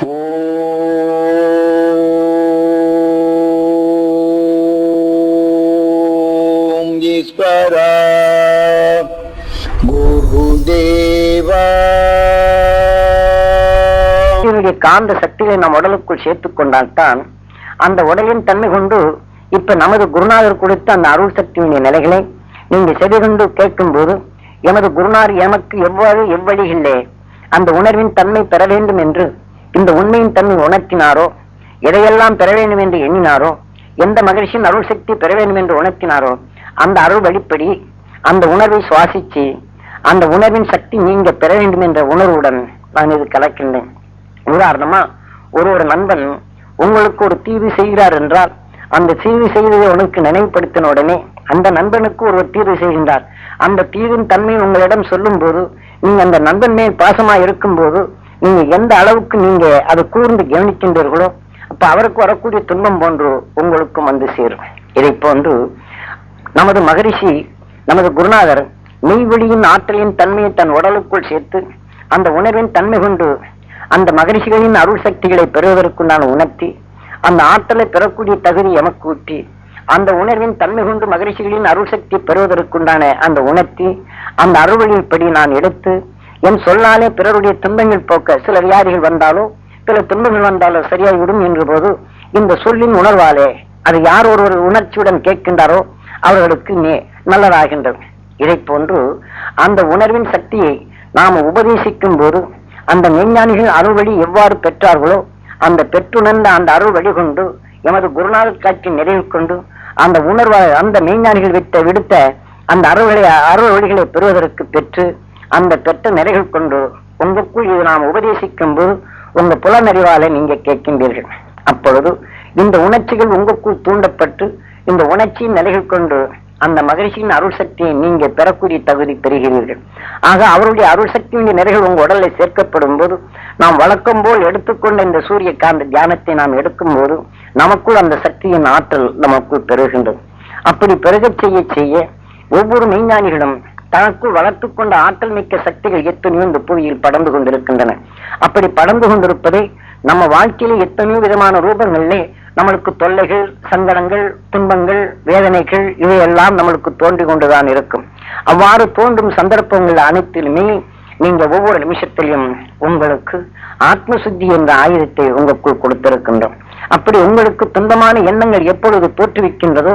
ஓம் ஈஸ்வரா காந்த சக்திகளை நம் உடலுக்குள் சேர்த்துக் கொண்டால்தான் அந்த உடலின் தன்மை கொண்டு இப்ப நமது குருநாதர் கொடுத்த அந்த அருள் சக்தியினுடைய நிலைகளை நீங்க செவிகொண்டு கேட்கும் போது எமது குருநார் எமக்கு எவ்வாறு எவ்வழிகளே அந்த உணர்வின் தன்மை பெற வேண்டும் என்று இந்த உண்மையின் தன்மை உணர்த்தினாரோ? எதையெல்லாம் பெற வேண்டும் என்று எண்ணினாரோ? எந்த மகிழ்ச்சியின் அருள் சக்தி பெற வேண்டும் என்று உணர்த்தினாரோ? அந்த அருள் வழிப்படி அந்த உணர்வை சுவாசிச்சு அந்த உணர்வின் சக்தி நீங்க பெற வேண்டும் என்ற உணர்வுடன் நான் இது கலக்கின்றேன். உதாரணமா ஒரு ஒரு நண்பன் உங்களுக்கு ஒரு தீர்வு செய்கிறார் என்றால் அந்த தீர்வு செய்ததை உனக்கு நினைவுபடுத்தின உடனே அந்த நண்பனுக்கு ஒரு தீர்வு செய்கின்றார். அந்த தீர்வின் தன்மை உங்களிடம் சொல்லும் போது நீங்க அந்த நண்பன் மேல் பாசமா இருக்கும் போது நீங்க எந்த அளவுக்கு நீங்க அதை கூர்ந்து கவனிக்கின்றீர்களோ அப்ப அவருக்கு வரக்கூடிய துன்பம் போன்று உங்களுக்கும் வந்து சேரும். இதை போன்று நமது மகரிஷி நமது குருநாதர் மெய்வெளியின் ஆற்றலின் தன்மையை தன் உடலுக்குள் சேர்த்து அந்த உணர்வின் தன்மை கொண்டு அந்த மகரிஷிகளின் அருள் சக்திகளை பெறுவதற்கு நான் உணர்த்தி அந்த ஆற்றலை பெறக்கூடிய தகுதி எமக்கு ஊட்டி அந்த உணர்வின் தன்மை கொண்டு மகரிஷிகளின் அருள் சக்தி பெறுவதற்குண்டான அந்த உணர்த்தி அந்த அருள்வழிப்படி நான் எடுத்து என் சொல்லாலே பிறருடைய துன்பங்கள் போக்க சில வியாதிகள் வந்தாலோ சில துன்பங்கள் வந்தாலோ சரியாகிவிடும் என்ற போது இந்த சொல்லின் உணர்வாலே அது யார் ஒருவர் உணர்ச்சியுடன் கேட்கின்றாரோ அவர்களுக்கு நே- நல்லதாகின்றது. இதை போன்று அந்த உணர்வின் சக்தியை நாம் உபதேசிக்கும் போது அந்த மெஞ்ஞானிகள் அருள் வழி எவ்வாறு பெற்றார்களோ அந்த பெற்றுணர்ந்த அந்த அருள் வழி கொண்டு எமது குருநாதர் காட்சி நிறைவு கொண்டு அந்த உணர்வை அந்த மெய்ஞானிகள் விட்ட விடுத்த அந்த அருள்களை அருள் வழிகளை பெறுவதற்கு பெற்று அந்த பெற்ற நிலைகள் கொண்டு உங்களுக்குள் இது நாம் உபதேசிக்கும் போது உங்க புலனறிவாலே நீங்க கேட்கின்றீர்கள். அப்பொழுது இந்த உணர்ச்சிகள் உங்களுக்குள் தூண்டப்பட்டு இந்த உணர்ச்சியின் நிலைகள் கொண்டு அந்த மகிழ்ச்சியின் அருள் சக்தியை நீங்க பெறக்கூடிய தகுதி பெறுகிறீர்கள். ஆக அவருடைய அருள் சக்தியின் நிறைகள் உங்க உடலில் சேர்க்கப்படும் போது நாம் வழக்கம் போல் எடுத்துக்கொண்ட இந்த சூரிய காந்த தியானத்தை நாம் எடுக்கும் போது நமக்குள் அந்த சக்தியின் ஆற்றல் நமக்குள் பெறுகின்றது. அப்படி பெருகச் செய்ய செய்ய ஒவ்வொரு மெய்ஞானிகளும் தனக்குள் வளர்த்துக் கொண்ட ஆற்றல் மிக்க சக்திகள் எத்தனையோ இந்த புவியில் படர்ந்து கொண்டிருக்கின்றன. அப்படி படர்ந்து கொண்டிருப்பதை நம்ம வாழ்க்கையில எத்தனையோ விதமான ரூபங்களிலே நம்மளுக்கு தொல்லைகள் சங்கடங்கள் துன்பங்கள் வேதனைகள் இவையெல்லாம் நம்மளுக்கு தோன்றி கொண்டுதான் இருக்கும். அவ்வாறு தோன்றும் சந்தர்ப்பங்கள் அனைத்திலுமே நீங்க ஒவ்வொரு நிமிஷத்திலும் உங்களுக்கு ஆத்ம சுத்தி என்ற ஆயுதத்தை உங்களுக்குள் கொடுத்திருக்கின்றோம். அப்படி உங்களுக்கு துன்பமான எண்ணங்கள் எப்பொழுது தோற்றுவிக்கின்றதோ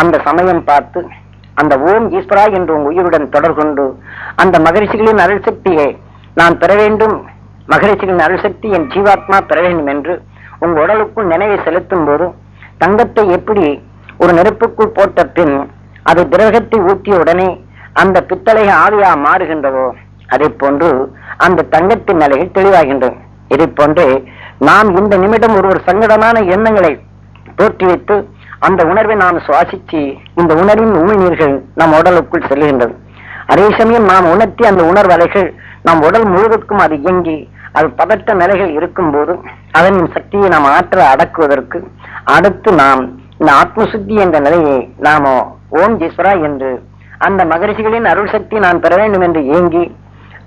அந்த சமயம் பார்த்து அந்த ஓம் ஈஸ்வரா என்று உயிருடன் தொடர்கொண்டு அந்த மகரிஷிகளின் அருள் சக்தியை நான் பெற வேண்டும். மகரிஷிகளின் அருள் சக்தி என் ஜீவாத்மா பெற வேண்டும் என்று உங்கள் உடலுக்குள் நினைவை செலுத்தும் போது தங்கத்தை எப்படி ஒரு நெருப்புக்குள் போட்ட பின் அது திரவகத்தை ஊற்றிய உடனே அந்த பித்தளை ஆவியா மாறுகின்றதோ அதை போன்று அந்த தங்கத்தின் நிலையில் தெளிவாகின்றது இதை போன்று நாம் இந்த நிமிடம் ஒரு ஒரு சங்கடமான எண்ணங்களை தோற்றுவித்து அந்த உணர்வை நாம் சுவாசித்து இந்த உணர்வின் உமிழ்நீர்கள் நம் உடலுக்குள் செல்கின்றது அதே சமயம் நாம் உணர்த்தி அந்த உணர்வலைகள் நம் உடல் முழுவதுக்கும் அது இயங்கி அது பதட்ட நிலைகள் இருக்கும் போது அதன் சக்தியை நாம் ஆற்ற அடக்குவதற்கு அடுத்து நாம் இந்த ஆத்மசுத்தி என்ற நிலையை நாம ஓம் ஜீஸ்வரா என்று அந்த மகரிஷிகளின் அருள் சக்தி நான் பெற வேண்டும் என்று ஏங்கி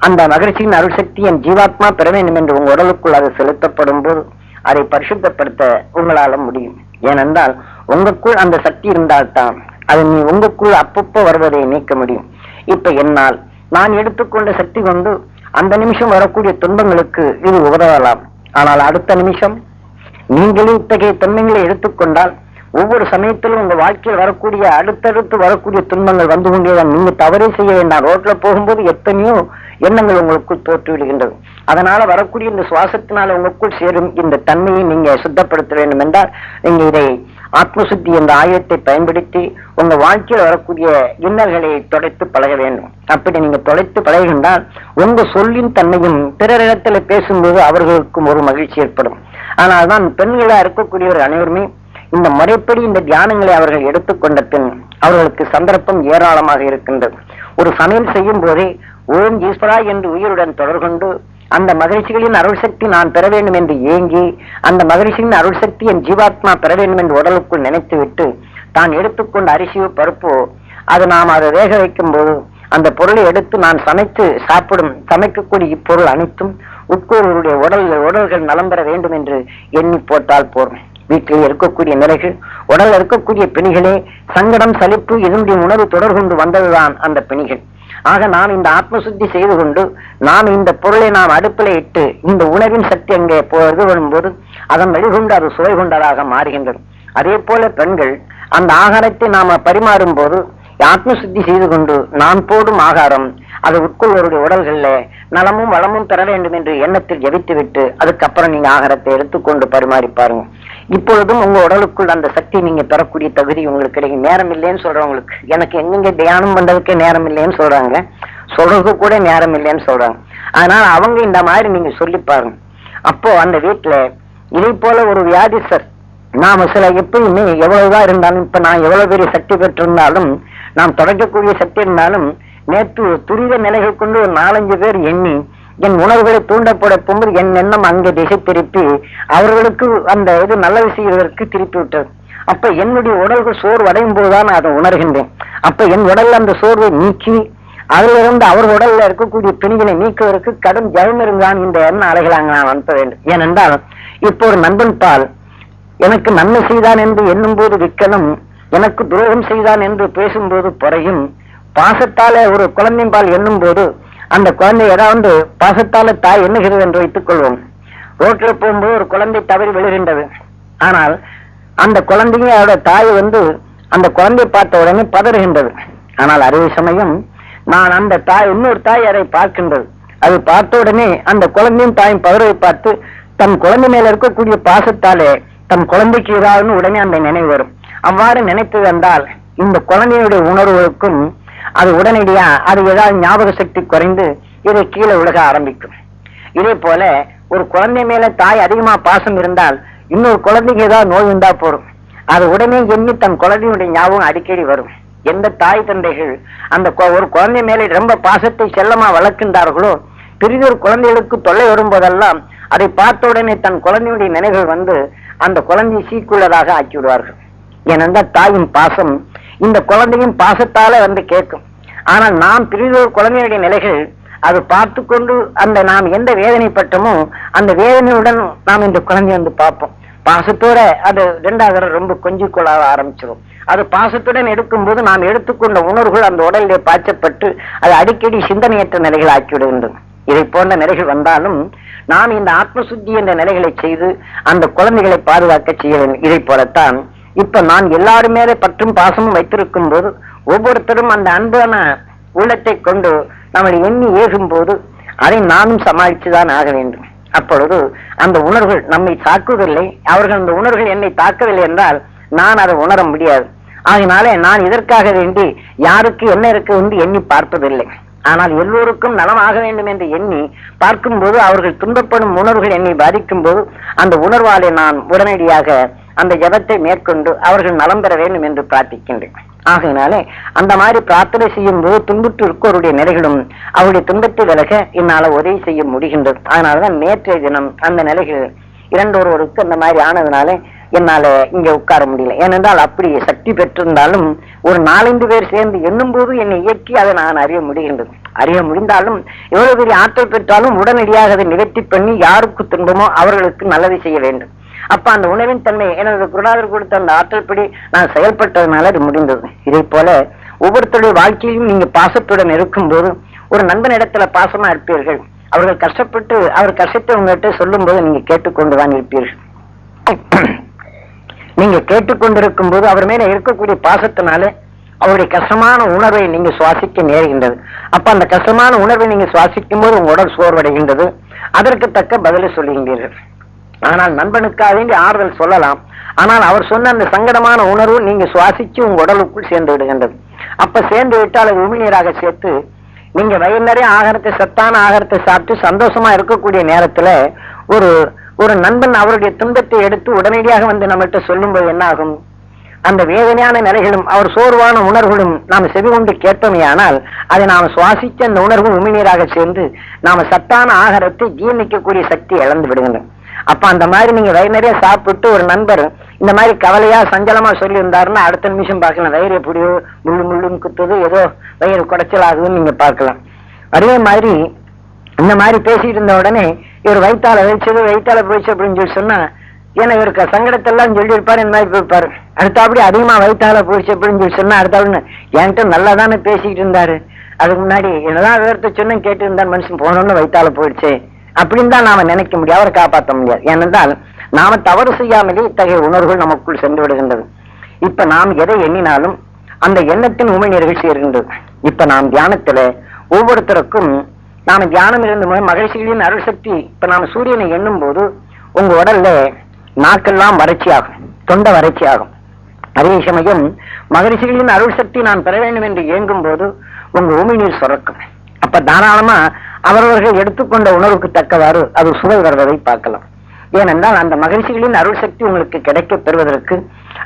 அந்த மகிழ்ச்சியின் அருள் சக்தி என் ஜீவாத்மா பெற வேண்டும் என்று உங்கள் உடலுக்குள் அது செலுத்தப்படும் போது அதை பரிசுத்தப்படுத்த உங்களால முடியும். ஏனென்றால் உங்களுக்குள் அந்த சக்தி இருந்தால்தான் அது நீ உங்களுக்குள் அப்பப்போ வருவதை நீக்க முடியும். இப்ப என்னால் நான் எடுத்துக்கொண்ட சக்தி கொண்டு அந்த நிமிஷம் வரக்கூடிய துன்பங்களுக்கு இது உதவலாம். ஆனால் அடுத்த நிமிஷம் நீங்களே இத்தகைய தன்மைகளை எடுத்துக்கொண்டால் ஒவ்வொரு சமயத்திலும் உங்க வாழ்க்கையில் வரக்கூடிய அடுத்தடுத்து வரக்கூடிய துன்பங்கள் வந்து கொண்டேதான். நீங்க தவறே செய்ய வேண்டாம். ரோட்ல போகும்போது எத்தனையோ எண்ணங்கள் உங்களுக்குள் தோற்று விடுகின்றது. அதனால வரக்கூடிய இந்த சுவாசத்தினால உங்களுக்குள் சேரும் இந்த தன்மையை நீங்க சுத்தப்படுத்த வேண்டும் என்றால் நீங்க இதை ஆத்மசுத்தி என்ற ஆயுதத்தை பயன்படுத்தி உங்க வாழ்க்கையில் வரக்கூடிய இன்னல்களை தொலைத்து பழக வேண்டும். அப்படி நீங்க தொலைத்து பழகின்றால் உங்க சொல்லின் தன்மையும் பிறரிடத்துல பேசும்போது அவர்களுக்கும் ஒரு மகிழ்ச்சி ஏற்படும். ஆனால் தான் பெண்களா இருக்கக்கூடியவர் அனைவருமே இந்த முறைப்படி இந்த தியானங்களை அவர்கள் எடுத்துக்கொண்ட பின் அவர்களுக்கு சந்தர்ப்பம் ஏராளமாக இருக்கின்றது. ஒரு சமையல் செய்யும் போதே ஓம் ஈஸ்வரா என்று உயிருடன் தொடர்கொண்டு அந்த மகிழ்ச்சிகளின் அருள் சக்தி நான் பெற வேண்டும் என்று ஏங்கி அந்த மகிழ்ச்சியின் அருள் சக்தி என் ஜீவாத்மா பெற வேண்டும் என்று உடலுக்குள் நினைத்துவிட்டு தான் எடுத்துக்கொண்ட அரிசியோ பருப்போ அது நாம் அதை வேக வைக்கும் போது அந்த பொருளை எடுத்து நான் சமைத்து சாப்பிடும் சமைக்கக்கூடிய இப்பொருள் அனைத்தும் உட்கூறுடைய உடல்கள் உடல்கள் நலம் பெற வேண்டும் என்று எண்ணி போட்டால் போர் வீட்டில் இருக்கக்கூடிய நிலைகள் உடல் இருக்கக்கூடிய பிணிகளே சங்கடம் சலிப்பு இதனுடைய உணர்வு தொடர் கொண்டு வந்ததுதான் அந்த பிணிகள். ஆக நாம் இந்த ஆத்ம சுத்தி செய்து கொண்டு நாம் இந்த பொருளை நாம் அடுப்பில் இட்டு இந்த உணவின் சக்தி அங்கே போ- இது வரும்போது அதன் வெளிகொண்டு அது சுவை கொண்டதாக மாறுகின்றது. அதே போல பெண்கள் அந்த ஆகாரத்தை நாம பரிமாறும் போது ஆத்ம சுத்தி செய்து கொண்டு நான் போடும் ஆகாரம் அது உட்கொள்வருடைய உடல்கள்ல நலமும் வளமும் பெற வேண்டும் என்று எண்ணத்தில் ஜெபித்து விட்டு அதுக்கப்புறம் நீங்க ஆகாரத்தை எடுத்துக்கொண்டு பரிமாறி பாருங்க. இப்பொழுதும் உங்க உடலுக்குள் அந்த சக்தி நீங்க பெறக்கூடிய தகுதி உங்களுக்கு கிடைக்கும். நேரம் இல்லைன்னு சொல்றவங்களுக்கு எனக்கு எங்கெங்க தியானம் பண்றதுக்கே நேரம் இல்லைன்னு சொல்றாங்க. சொல்றதுக்கு கூட நேரம் இல்லைன்னு சொல்றாங்க. அதனால அவங்க இந்த மாதிரி நீங்க சொல்லி பாருங்க. அப்போ அந்த வீட்டுல இதை போல ஒரு வியாதிசர் நாம சில எப்பயுமே எவ்வளவுதான் இருந்தாலும் இப்ப நான் எவ்வளவு பெரிய சக்தி பெற்றிருந்தாலும் நாம் தொடக்கக்கூடிய சக்தி இருந்தாலும் நேற்று துரித நிலைகள் கொண்டு ஒரு நாலஞ்சு பேர் எண்ணி என் உணர்வுகளை தூண்டப்பட போகும்போது என் எண்ணம் அங்கே திசை திருப்பி அவர்களுக்கு அந்த இது நல்ல விஷயத்திற்கு திருப்பி விட்டது. அப்ப என்னுடைய உடல்கள் சோர்வு அடையும் போதுதான் நான் அதை உணர்கின்றேன். அப்ப என் உடல்ல அந்த சோர்வை நீக்கி அதிலிருந்து அவர் உடல்ல இருக்கக்கூடிய பிணிகளை நீக்குவதற்கு கடும் ஜெயம் இந்த எண்ண அலைகளாங்க நான் அனுப்ப வேண்டும். ஏனென்றால் இப்போ ஒரு நண்பன் பால் எனக்கு நன்மை செய்தான் என்று எண்ணும் போது விக்கலும் எனக்கு துரோகம் செய்தான் என்று பேசும்போது பொறையும் பாசத்தால ஒரு குழந்தையின் பால் எண்ணும் போது அந்த குழந்தை ஏதாவது பாசத்தால தாய் எண்ணுகிறது என்று வைத்துக் கொள்வோம். ரோட்டில் போகும்போது ஒரு குழந்தை தவறி விழுகின்றது. ஆனால் அந்த குழந்தைங்க அதோட தாய் வந்து அந்த குழந்தையை பார்த்த உடனே பதறுகின்றது. ஆனால் அதே சமயம் நான் அந்த தாய் இன்னொரு தாய் அதை பார்க்கின்றது. அது பார்த்த உடனே அந்த குழந்தையும் தாயும் பதறவை பார்த்து தன் குழந்தை மேல இருக்கக்கூடிய பாசத்தாலே தன் குழந்தைக்கு ஏதாவது உடனே அந்த நினைவு வரும். அவ்வாறு நினைத்து வந்தால் இந்த குழந்தையுடைய உணர்வுகளுக்கும் அது உடனடியா அது ஏதாவது ஞாபக சக்தி குறைந்து இதை கீழே உலக ஆரம்பிக்கும். இதே போல ஒரு குழந்தை மேல தாய் அதிகமா பாசம் இருந்தால் இன்னொரு குழந்தைக்கு ஏதாவது நோய் இருந்தா போடும் அது உடனே எண்ணி தன் குழந்தையுடைய ஞாபகம் அடிக்கடி வரும். எந்த தாய் தந்தைகள் அந்த கொ- ஒரு குழந்தை மேலே ரொம்ப பாசத்தை செல்லமா வளர்க்கின்றார்களோ பெரிதொரு குழந்தைகளுக்கு தொல்லை வரும்போதெல்லாம் அதை பார்த்த உடனே தன் குழந்தையுடைய நினைவுகள் வந்து அந்த குழந்தையை சீக்குள்ளதாக ஆக்கி விடுவார்கள். ஏனென்றால் தாயின் பாசம் இந்த குழந்தையும் பாசத்தால வந்து கேட்கும். ஆனால் நாம் பிரிதொரு குழந்தையுடைய நிலைகள் அது பார்த்து கொண்டு அந்த நாம் எந்த வேதனைப்பட்டோமோ அந்த வேதனையுடன் நாம் இந்த குழந்தைய வந்து பார்ப்போம். பாசத்தோட அது ரெண்டாவது ரொம்ப கொஞ்சி கொள்ள ஆரம்பிச்சிடும் அது பாசத்துடன் எடுக்கும்போது நாம் எடுத்துக்கொண்ட உணர்வுகள் அந்த உடலிலே பாய்ச்சப்பட்டு அது அடிக்கடி சிந்தனையற்ற நிலைகள் ஆக்கிவிடுகின்றன இதை போன்ற நிலைகள் வந்தாலும் நாம் இந்த ஆத்மசுத்தி என்ற நிலைகளை செய்து அந்த குழந்தைகளை பாதுகாக்க செய்ய வேண்டும். இதை போலத்தான் இப்ப நான் எல்லாரும் மேலே பற்றும் பாசமும் வைத்திருக்கும் போது ஒவ்வொருத்தரும் அந்த அன்பான உள்ளத்தை கொண்டு நம்மளை எண்ணி ஏகும் போது அதை நானும் சமாளித்துதான் ஆக வேண்டும். அப்பொழுது அந்த உணர்வுகள் நம்மை தாக்குவதில்லை. அவர்கள் அந்த உணர்வுகள் என்னை தாக்கவில்லை என்றால் நான் அதை உணர முடியாது. ஆகினாலே நான் இதற்காக வேண்டி யாருக்கு என்ன இருக்கு என்று எண்ணி பார்ப்பதில்லை. ஆனால் எல்லோருக்கும் நலமாக வேண்டும் என்று எண்ணி பார்க்கும்போது அவர்கள் துன்பப்படும் உணர்வுகள் என்னை பாதிக்கும் போது அந்த உணர்வாலே நான் உடனடியாக அந்த ஜபத்தை மேற்கொண்டு அவர்கள் நலம் பெற வேண்டும் என்று பிரார்த்திக்கின்றேன். ஆகையினாலே அந்த மாதிரி பிரார்த்தனை செய்யும் போது துன்புற்று இருக்கோருடைய நிலைகளும் அவருடைய துன்பத்தை விலக என்னால உதவி செய்ய முடிகின்றது. அதனாலதான் நேற்றைய தினம் அந்த நிலைகள் இரண்டொருவருக்கு அந்த மாதிரி ஆனதுனால என்னால இங்க உட்கார முடியல. ஏனென்றால் அப்படி சக்தி பெற்றிருந்தாலும் ஒரு நாலஞ்சு பேர் சேர்ந்து எண்ணும் போது என்னை இயக்கி அதை நான் அறிய முடிகின்றது. அறிய முடிந்தாலும் எவ்வளவு பெரிய ஆற்றல் பெற்றாலும் உடனடியாக அதை நிவர்த்தி பண்ணி யாருக்கு துன்பமோ அவர்களுக்கு நல்லதை செய்ய வேண்டும். அப்ப அந்த உணவின் தன்மை எனது குருநாதர் கொடுத்த அந்த ஆற்றல் படி நான் செயல்பட்டதுனால அது முடிந்தது. இதே போல ஒவ்வொருத்தருடைய வாழ்க்கையிலும் நீங்க பாசத்துடன் இருக்கும்போது ஒரு நண்பனிடத்துல பாசமா இருப்பீர்கள். அவர்கள் கஷ்டப்பட்டு அவர் கஷ்டத்தை உங்ககிட்ட சொல்லும் போது நீங்க கேட்டுக்கொண்டுதான் இருப்பீர்கள். நீங்க கேட்டுக்கொண்டிருக்கும் போது அவர் மேல இருக்கக்கூடிய பாசத்தினால அவருடைய கஷ்டமான உணர்வை நீங்க சுவாசிக்க நேருகின்றது. அப்ப அந்த கஷ்டமான உணர்வை நீங்க சுவாசிக்கும் போது உங்க உடல் சோர்வடைகின்றது. அதற்கு தக்க பதிலை சொல்லுகின்றீர்கள். ஆனால் நண்பனுக்காக வேண்டி ஆறுதல் சொல்லலாம். ஆனால் அவர் சொன்ன அந்த சங்கடமான உணர்வு நீங்க சுவாசிச்சு உங்க உடலுக்குள் சேர்ந்து விடுகின்றது. அப்ப சேர்ந்து விட்டால் அது உமிழ்நீராக சேர்த்து நீங்க வயல் நிறைய ஆகாரத்தை சத்தான ஆகாரத்தை சாப்பிட்டு சந்தோஷமா இருக்கக்கூடிய நேரத்துல ஒரு ஒரு நண்பன் அவருடைய துன்பத்தை எடுத்து உடனடியாக வந்து நம்மகிட்ட சொல்லும்போது என்ன ஆகும் அந்த வேதனையான நிலைகளும் அவர் சோர்வான உணர்வுகளும் நாம் செவி கொண்டு கேட்டோமே ஆனால் அதை நாம் சுவாசித்த அந்த உணர்வு உமிழ்நீராக சேர்ந்து நாம சத்தான ஆகாரத்தை ஜீர்ணிக்கக்கூடிய சக்தி இழந்து விடுகின்றன. அப்ப அந்த மாதிரி நீங்க வயிறு நிறைய சாப்பிட்டு ஒரு நண்பர் இந்த மாதிரி கவலையா சஞ்சலமா சொல்லி இருந்தாருன்னா அடுத்த நிமிஷம் பார்க்கலாம். வயிறு எப்படியோ முள்ளு முள்ளுன்னு குத்துது ஏதோ வயிறு குடைச்சல் ஆகுதுன்னு நீங்க பார்க்கலாம். அதே மாதிரி இந்த மாதிரி பேசிட்டு இருந்த உடனே இவர் வயிற்றால வச்சது வயிற்றால போயிடுச்சு அப்படின்னு சொல்லி சொன்னா ஏன்னா இவருக்கு சங்கடத்தெல்லாம் சொல்லி இருப்பாரு இந்த மாதிரி போயிருப்பாரு. அடுத்தாப்படி அதிகமா வயிற்றால போயிடுச்சு அப்படின்னு சொல்லி சொன்னா அடுத்தாப்புல என்கிட்ட நல்லா தானே பேசிக்கிட்டு இருந்தாரு. அதுக்கு முன்னாடி என்னதான் விவரத்தை சொன்ன கேட்டு இருந்தா மனுஷன் போனோன்னு வயிற்றால போயிடுச்சு. அப்படின்னு தான் நாம நினைக்க முடியும். அவரை காப்பாற்ற முடியாது. ஏனென்றால் நாம தவறு செய்யாமலே இத்தகைய உணர்வுகள் நமக்குள் சென்று விடுகின்றது. இப்ப நாம் எதை எண்ணினாலும் அந்த எண்ணத்தின் உமை நிகழ்ச்சி இருக்கின்றது. இப்ப நாம் தியானத்துல ஒவ்வொருத்தருக்கும் நாம தியானம் இருந்த போது மகிழ்ச்சிகளின் அருள் சக்தி இப்ப நாம சூரியனை எண்ணும் போது உங்க உடல்ல நாக்கெல்லாம் வறட்சி ஆகும் தொண்டை வறட்சி ஆகும் அதே சமயம் மகிழ்ச்சிகளின் அருள் சக்தி நான் பெற வேண்டும் என்று இயங்கும் போது உங்க உமிழ்நீர் சுரக்கும். அப்ப தாராளமா அவரவர்கள் எடுத்துக்கொண்ட உணர்வுக்கு தக்கவாறு அது சுவை வருவதை பார்க்கலாம். ஏனென்றால் அந்த மகிழ்ச்சிகளின் அருள் சக்தி உங்களுக்கு கிடைக்க பெறுவதற்கு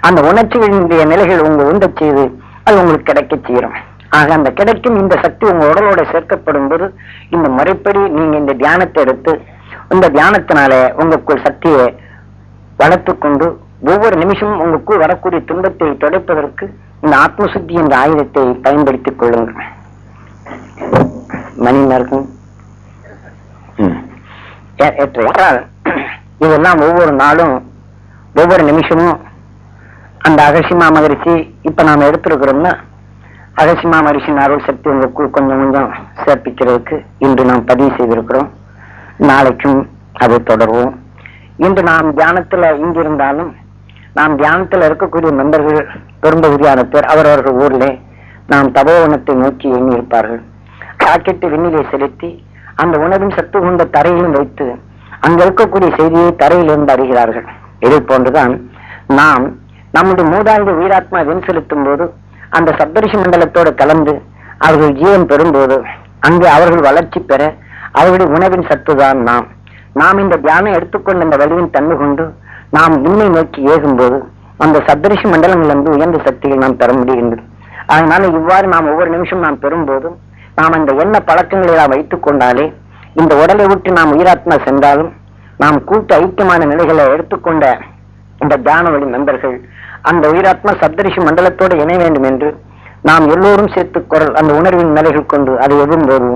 அந்த உணர்ச்சிகளினுடைய நிலைகள் உங்க உண்டச் செய்து அது உங்களுக்கு கிடைக்க செய்யறோம் ஆக அந்த கிடைக்கும் இந்த சக்தி உங்க உடலோட சேர்க்கப்படும் போது இந்த முறைப்படி நீங்க இந்த தியானத்தை எடுத்து இந்த தியானத்தினால உங்களுக்குள் சக்தியை வளர்த்து கொண்டு ஒவ்வொரு நிமிஷமும் உங்களுக்குள் வரக்கூடிய துன்பத்தை துடைப்பதற்கு இந்த ஆத்மசுத்தி என்ற ஆயுதத்தை பயன்படுத்திக் கொள்ளுங்கள். மணி நேரம் ஏற்றால் இதெல்லாம் ஒவ்வொரு நாளும் ஒவ்வொரு நிமிஷமும் அந்த அகசிமா மகரிஷி இப்ப நாம எடுத்திருக்கிறோம்னா அகசிமா மகரிஷின் அருள் சக்தி உங்களுக்குள் கொஞ்சம் கொஞ்சம் சேர்ப்பிக்கிறதுக்கு இன்று நாம் பதிவு செய்திருக்கிறோம். நாளைக்கும் அதை தொடர்வோம். இன்று நாம் தியானத்துல இங்கிருந்தாலும் நாம் தியானத்துல இருக்கக்கூடிய நண்பர்கள் பெரும்பகுதியான பேர் அவரவர்கள் ஊர்ல நாம் தபோவனத்தை நோக்கி எண்ணி இருப்பார்கள் ராக்கெட்டு விண்ணிலே செலுத்தி அந்த உணவின் சத்து கொண்ட தரையிலும் வைத்து அங்க இருக்கக்கூடிய செய்தியை தரையிலிருந்து அறிகிறார்கள். இதை போன்றுதான் நாம் நம்முடைய மூதாயுத உயிராத்மா வெண் செலுத்தும் போது அந்த சப்தரிஷி மண்டலத்தோடு கலந்து அவர்கள் ஜீவன் பெறும்போது அங்கே அவர்கள் வளர்ச்சி பெற அவருடைய உணவின் சத்துதான் நாம். நாம் இந்த தியானம் எடுத்துக்கொண்ட இந்த வழியின் தன்மை கொண்டு நாம் விண்ணை நோக்கி ஏகும்போது அந்த சப்தரிஷி மண்டலங்களிலிருந்து உயர்ந்த சக்திகள் நாம் பெற முடிகின்றது. அதனால இவ்வாறு நாம் ஒவ்வொரு நிமிஷம் நாம் பெறும்போதும் நாம் அந்த எண்ண பழக்கங்களெல்லாம் வைத்துக் கொண்டாலே இந்த உடலை விட்டு நாம் உயிராத்மா சென்றாலும் நாம் கூட்டு ஐக்கியமான நிலைகளை எடுத்துக்கொண்ட இந்த தியான வழி நண்பர்கள் அந்த உயிராத்மா சப்தரிஷி மண்டலத்தோடு இணைய வேண்டும் என்று நாம் எல்லோரும் சேர்த்து குரல் அந்த உணர்வின் நிலைகள் கொண்டு அதை எழும்போது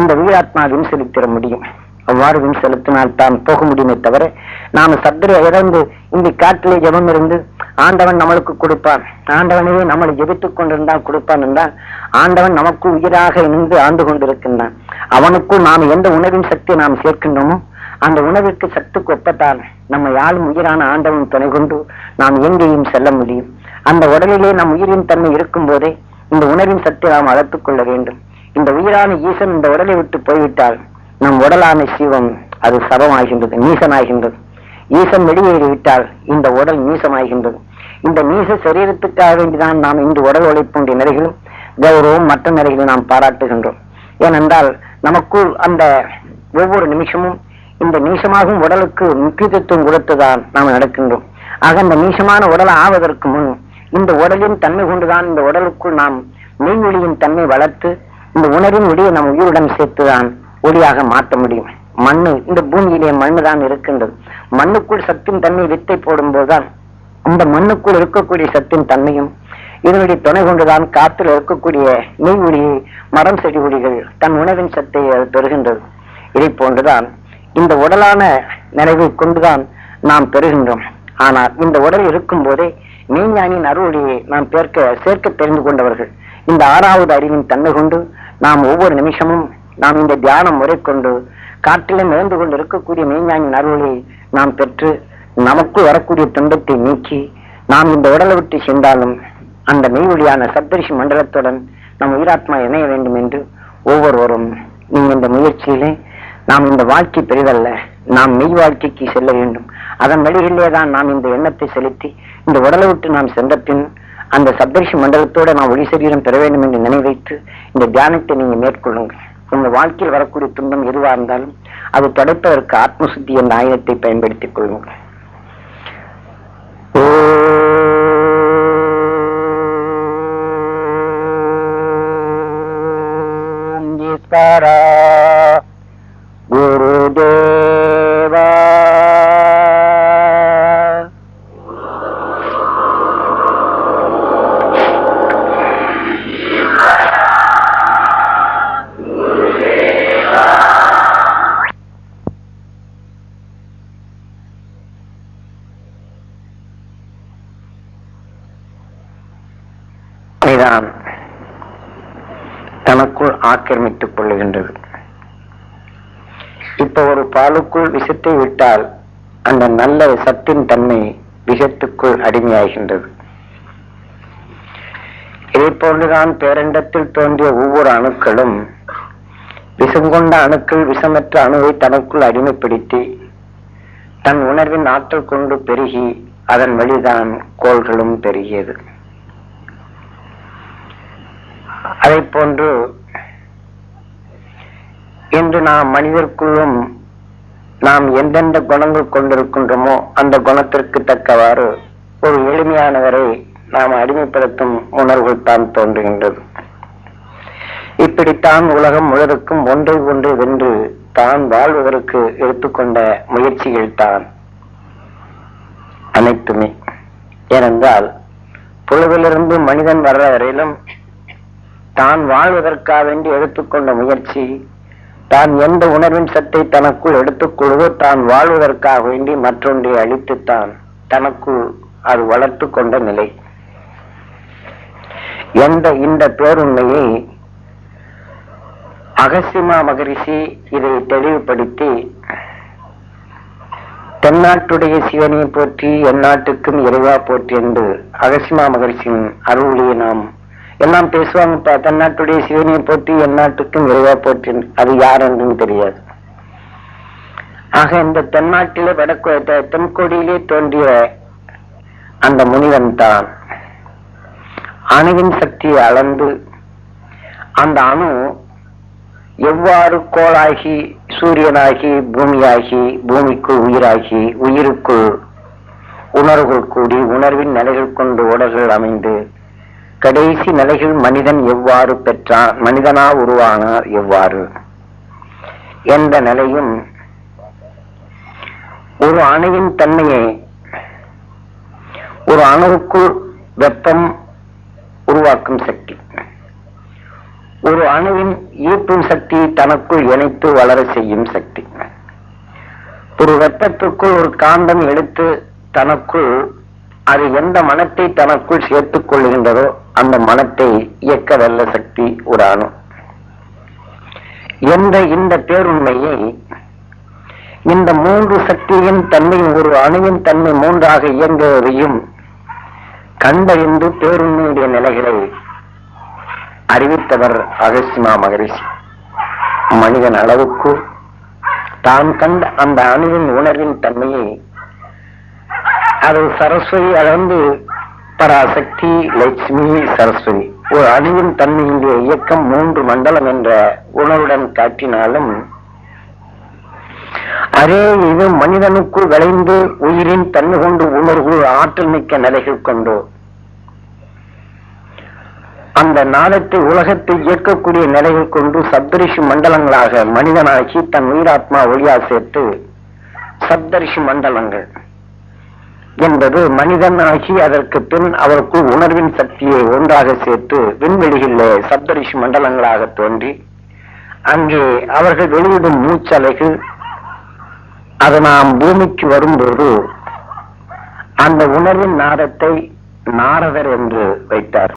இந்த உயிராத்மா வின் செலுத்திட முடியும். அவ்வாறு வின் செலுத்தினால் தான் போக முடியுமே தவிர நாம் சப்தரை இறந்து இந்த காட்டிலே ஜபம் இருந்து ஆண்டவன் நம்மளுக்கு கொடுப்பான். ஆண்டவனவே நம்மளை எதிர்த்து கொண்டிருந்தான் கொடுப்பான் என்றால் ஆண்டவன் நமக்கு உயிராக இணைந்து ஆண்டு கொண்டிருக்கின்றான். அவனுக்குள் நாம் எந்த உணவின் சக்தியை நாம் சேர்க்கின்றோமோ அந்த உணவிற்கு சத்துக்கு ஒப்பத்தான் நம்ம யாழும் உயிரான ஆண்டவன் துணை கொண்டு நாம் எங்கேயும் செல்ல முடியும். அந்த உடலிலே நம் உயிரின் தன்மை இருக்கும் போதே இந்த உணவின் சத்தை நாம் வளர்த்துக் கொள்ள வேண்டும். இந்த உயிரான ஈசன் இந்த உடலை விட்டு போய்விட்டால் நம் உடலான சீவம் அது சபமாகின்றது நீசனாகின்றது. ஈசன் வெளியேறிவிட்டால் இந்த உடல் நீசமாகின்றது. இந்த நீச சரீரத்துக்காக வேண்டிதான் நாம் இன்று உடல் உழைப்புடைய நிலைகளும் கௌரவம் மற்ற நிலைகளும் நாம் பாராட்டுகின்றோம். ஏனென்றால் நமக்குள் அந்த ஒவ்வொரு நிமிஷமும் இந்த நீசமாகும் உடலுக்கு முக்கியத்துவம் கொடுத்துதான் நாம் நடக்கின்றோம். ஆக அந்த நீசமான உடல் ஆவதற்கு முன் இந்த உடலின் தன்மை கொண்டுதான் இந்த உடலுக்குள் நாம் மெய்மொழியின் தன்மை வளர்த்து இந்த உணரின் ஒளியை நம் உயிருடன் சேர்த்துதான் ஒளியாக மாற்ற முடியும். மண்ணு இந்த பூமியிலே மண்ணு தான் இருக்கின்றது. மண்ணுக்குள் சத்தின் தன்மை வித்தை போடும்போதுதான் அந்த மண்ணுக்குள் இருக்கக்கூடிய சத்தின் தன்மையும் இதனுடைய துணை கொண்டுதான் காற்றில் இருக்கக்கூடிய நெய் மரம் செடி ஒளிகள் தன் உணவின் சத்தை அது பெறுகின்றது. இதை போன்றுதான் இந்த உடலான நினைவை கொண்டுதான் நாம் பெறுகின்றோம். ஆனால் இந்த உடல் இருக்கும் போதே மெய்ஞானின் அருளொளியை நாம் பேர்க்க சேர்க்க தெரிந்து கொண்டவர்கள். இந்த ஆறாவது அறிவின் தன்மை கொண்டு நாம் ஒவ்வொரு நிமிஷமும் நாம் இந்த தியானம் முறை கொண்டு காற்றிலே மிதந்து கொண்டு இருக்கக்கூடிய மெய்ஞானின் அருளை நாம் பெற்று நமக்கு வரக்கூடிய துன்பத்தை நீக்கி நாம் இந்த உடலை விட்டு சென்றாலும் அந்த மெய்வொழியான சப்தரிஷி மண்டலத்துடன் நம் உயிராத்மா இணைய வேண்டும் என்று ஒவ்வொருவரும் நீங்க இந்த முயற்சியிலே நாம் இந்த வாழ்க்கை பெரிதல்ல நாம் மெய் வாழ்க்கைக்கு செல்ல வேண்டும். அதன் வழிகளிலே தான் நாம் இந்த எண்ணத்தை செலுத்தி இந்த உடலை விட்டு நாம் சென்ற பின் அந்த சப்தரிஷி மண்டலத்தோட நாம் ஒளி சரீரம் பெற வேண்டும் என்று நினைவைத்து இந்த தியானத்தை நீங்க மேற்கொள்ளுங்கள். உங்கள் வாழ்க்கையில் வரக்கூடிய துன்பம் எதுவாக இருந்தாலும் அது தடுப்பதற்கு ஆத்மசுத்தி என்ற ஆயுதத்தை பயன்படுத்திக் கொள்ளுங்கள். ஓம் ஆக்கிரமித்துக் கொள்ளுகின்றது. இப்ப ஒரு பாலுக்குள் விஷத்தை விட்டால் அந்த நல்ல சத்தின் தன்மை விஷத்துக்குள் அடிமையாகின்றது. இதை போன்றுதான் பேரண்டத்தில் தோன்றிய ஒவ்வொரு அணுக்களும் விஷங்கொண்ட அணுக்கள் விஷமற்ற அணுவை தனக்குள் அடிமைப்படுத்தி தன் உணர்வின் ஆற்றல் கொண்டு பெருகி அதன் வழிதான் கோள்களும் பெருகியது. அதை போன்று இன்று நாம் மனிதர்க்குள்ளும் நாம் எந்தெந்த குணங்கள் கொண்டிருக்கின்றோமோ அந்த குணத்திற்கு தக்கவாறு ஒரு எளிமையானவரை நாம் அடிமைப்படுத்தும் உணர்வுகள் தான் தோன்றுகின்றது. இப்படித்தான் உலகம் முழுவதற்கும் ஒன்றை ஒன்று வென்று தான் வாழ்வதற்கு எடுத்துக்கொண்ட முயற்சிகள் தான் அனைத்துமே. ஏனென்றால் புழுவிலிருந்து மனிதன் வர்ற வரையிலும் தான் வாழ்வதற்காக வேண்டி எடுத்துக்கொண்ட முயற்சி தான் எந்த உணர்வின் சத்தை தனக்குள் எடுத்துக்கொள்வோ தான் வாழ்வதற்காக வேண்டி மற்றொன்றை அழித்துத்தான் தனக்குள் அது வளர்த்து கொண்ட நிலை. எந்த இந்த பேருண்மையை அகசிமா மகரிஷி இதை தெளிவுபடுத்தி தென்னாட்டுடைய சிவனை போற்றி எந்நாட்டுக்கும் இறைவா போற்றி என்று அகசிமா மகரிஷியின் அருளியை நாம் எல்லாம் பேசுவாங்க தன்னாட்டுடைய தென்னாட்டுடைய போற்றி எந்நாட்டுக்கும் விரைவா போற்றி அது யார் என்றும் தெரியாது. ஆக இந்த தென்னாட்டிலே வடக்கு தென்கோடியிலே தோன்றிய அந்த முனிவன் தான். அணுவின் சக்தியை அளந்து அந்த அணு எவ்வாறு கோளாகி சூரியனாகி பூமியாகி பூமிக்குள் உயிராகி உயிருக்குள் உணர்வுகள் கூடி உணர்வின் நிலைகள் கொண்டு உடல்கள் அமைந்து கடைசி நிலைகள் மனிதன் எவ்வாறு பெற்றான்? மனிதனா உருவானார் எவ்வாறு? என்ற நிலையும் ஒரு அணையின் தன்மையை ஒரு அணுவுக்குள் வெப்பம் உருவாக்கும் சக்தி. ஒரு அணுவின் ஈர்ப்பும் சக்தி தனக்குள் இணைத்து வளர செய்யும் சக்தி. ஒரு வெப்பத்துக்குள் ஒரு காந்தம் எடுத்து தனக்குள் அது எந்த மனத்தை தனக்குள் சேர்த்துக் கொள்கின்றதோ அந்த மனத்தை இயக்க வல்ல சக்தி ஒரு அணு என்ற இந்த பேருண்மையை இந்த மூன்று சக்தியின் தன்மை ஒரு அணுவின் தன்மை மூன்றாக இயங்குவதையும் கண்டறிந்து பேருண்மையுடைய நிலைகளை அறிவித்தவர் அகசிமா மகரிஷி. மனிதன் அளவுக்கு தான் கண்ட அந்த அணுவின் உணர்வின் தன்மையை அது சரஸ்வதி அளந்து பராசக்தி லட்சுமி சரஸ்வதி. ஒரு அணுவின் தன்மையினுடைய இயக்கம் மூன்று மண்டலம் என்ற உணர்வுடன் காட்டினாலும் அரே இது மனிதனுக்குள் விளைந்து உயிரின் தன்மை கொண்டு உணர்வு ஆற்றல் மிக்க நிலைகள் கொண்டோ. அந்த நாளத்தை உலகத்தை இயக்கக்கூடிய நிலைகள் கொண்டு சப்தரிஷி மண்டலங்களாக மனிதனாகி தன் உயிராத்மா ஒளியா சேர்த்து சப்தரிஷி மண்டலங்கள். என்பது மனிதனாகி அதற்கு பின் அவருக்குள் உணர்வின் சக்தியை ஒன்றாக சேர்த்து விண்வெளிகளிலே சப்தரிஷி மண்டலங்களாக தோன்றி அங்கே அவர்கள் வெளியிடும் மூச்சலைகள் அது நாம் பூமிக்கு வரும்போது அந்த உணர்வின் நாதத்தை நாரதர் என்று வைத்தார்.